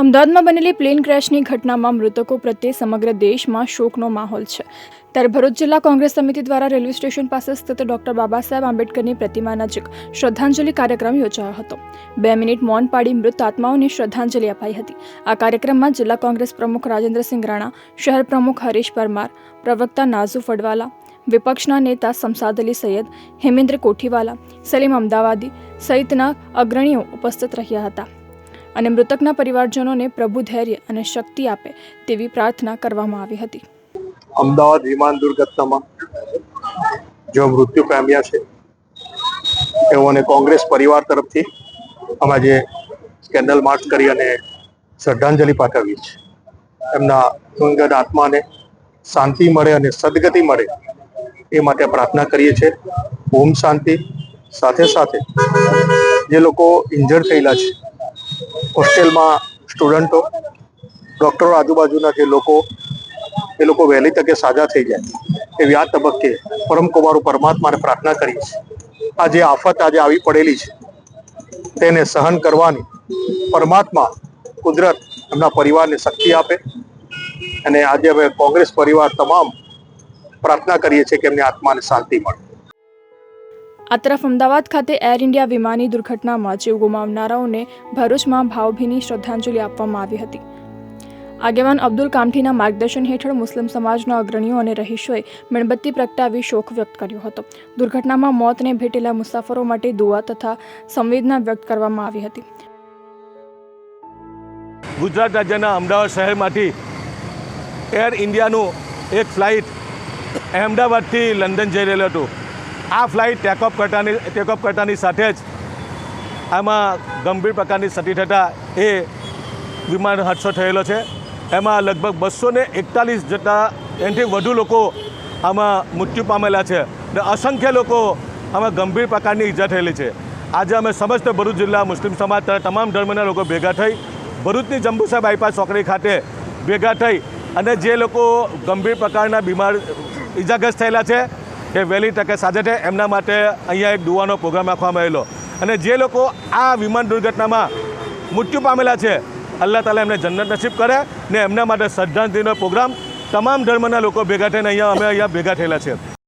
અમદાવાદમાં બનેલી પ્લેન ક્રેશની ઘટનામાં મૃતકો પ્રત્યે સમગ્ર દેશમાં શોકનો માહોલ છે. ત્યારે ભરૂચ જિલ્લા કોંગ્રેસ સમિતિ દ્વારા રેલવે સ્ટેશન પાસે સ્થિત ડોક્ટર બાબા સાહેબ આંબેડકરની પ્રતિમા નજીક શ્રદ્ધાંજલિ કાર્યક્રમ યોજાયો હતો. બે મિનિટ મૌન પાડી મૃત આત્માઓને શ્રદ્ધાંજલિ અપાઈ હતી. આ કાર્યક્રમમાં જિલ્લા કોંગ્રેસ પ્રમુખ રાજેન્દ્રસિંહ રાણા, શહેર પ્રમુખ હરીશ પરમાર, પ્રવક્તા નાઝુ ફડવાલા, વિપક્ષના નેતા સમસાદ અલી સૈયદ, હેમેન્દ્ર કોઠીવાલા, સલીમ અમદાવાદી સહિતના અગ્રણીઓ ઉપસ્થિત રહ્યા હતા. અને મૃતકના પરિવારજનોને પ્રભુ ધૈર્ય અને શક્તિ આપે તેવી પ્રાર્થના કરવામાં આવી હતી. અમદાવાદ વિમાન દુર્ઘટનામાં જો મૃત્યુ પામ્યા છે તેઓને કોંગ્રેસ પરિવાર તરફથી અમે જે કેન્ડલ માર્ચ કરી અને શ્રદ્ધાંજલિ પાઠવીએ છીએ. એમના અંગત આત્માને શાંતિ મળે અને સદગતિ મળે એ માટે પ્રાર્થના કરીએ છીએ. ઓમ શાંતિ. સાથે સાથે જે લોકો ઇન્જર્ડ થયેલા છે હોસ્ટેલમાં સ્ટુડન્ટો, ડૉક્ટરો આજુબાજુના જે લોકો, એ લોકો વહેલી તકે સાજા થઈ જાય. એવી આ તબક્કે પરમ કુમારો પરમાત્માને પ્રાર્થના કરી છે આ જે આફત આજે આવી પડેલી છે, તેને સહન કરવાની પરમાત્મા કુદરત એમના પરિવારને શક્તિ આપે અને આજે અમે કોંગ્રેસ પરિવાર તમામ પ્રાર્થના કરીએ છીએ કે એમની આત્માને શાંતિ મળે. આ તરફ અમદાવાદ ખાતે એર ઇન્ડિયા વિમાની દુર્ઘટનામાં જીવ ગુમાવનારાઓને ભરૂચમાં ભાવભીની શ્રદ્ધાંજલિ આપવામાં આવી હતી. આગેવાન અબ્દુલ કામઠીના માર્ગદર્શન હેઠળ મુસ્લિમ સમાજના અગ્રણીઓ અને રહીશોએ મીણબત્તી પ્રગટાવી શોક વ્યક્ત કર્યો હતો. દુર્ઘટનામાં મોતને ભેટેલા મુસાફરો માટે દુઆ તથા સંવેદના વ્યક્ત કરવામાં આવી હતી. ગુજરાત રાજ્યના અમદાવાદ શહેરમાંથી એર ઇન્ડિયાનું એક ફ્લાઇટ અહેમદાબાદથી લંડન જઈ રહેલું હતું. આ ફ્લાઇટ ટેકઓફ કરતાની ટેકઓફ કરતાની સાથે જ આમાં ગંભીર પ્રકારની ક્ષતિ થતાં એ વિમાન હાદસો થયેલો છે. એમાં લગભગ બસો ને એકતાલીસ જેટલા એનાથી વધુ લોકો આમાં મૃત્યુ પામેલા છે ને અસંખ્ય લોકો આમાં ગંભીર પ્રકારની ઈજા થયેલી છે. આજે અમે સમસ્ત ભરૂચ જિલ્લા મુસ્લિમ સમાજ તમામ ધર્મના લોકો ભેગા થઈ ભરૂચની જંબુસા બાયપાસ ચોકડી ખાતે ભેગા થઈ અને જે લોકો ગંભીર પ્રકારના બીમાર, ઈજાગ્રસ્ત થયેલા છે એ વહેલી તકે છે એમના માટે અહીંયા એક દુવાનો પ્રોગ્રામ રાખવામાં આવેલો. અને જે લોકો આ વિમાન દુર્ઘટનામાં મૃત્યુ પામેલા છે, અલ્લાહ તાલા એમને જન્નત નસીબ કરે ને એમના માટે શ્રદ્ધાંજલિનો પ્રોગ્રામ તમામ ધર્મના લોકો ભેગા થઈને અહીંયા અમે અહીંયા ભેગા થયેલા છે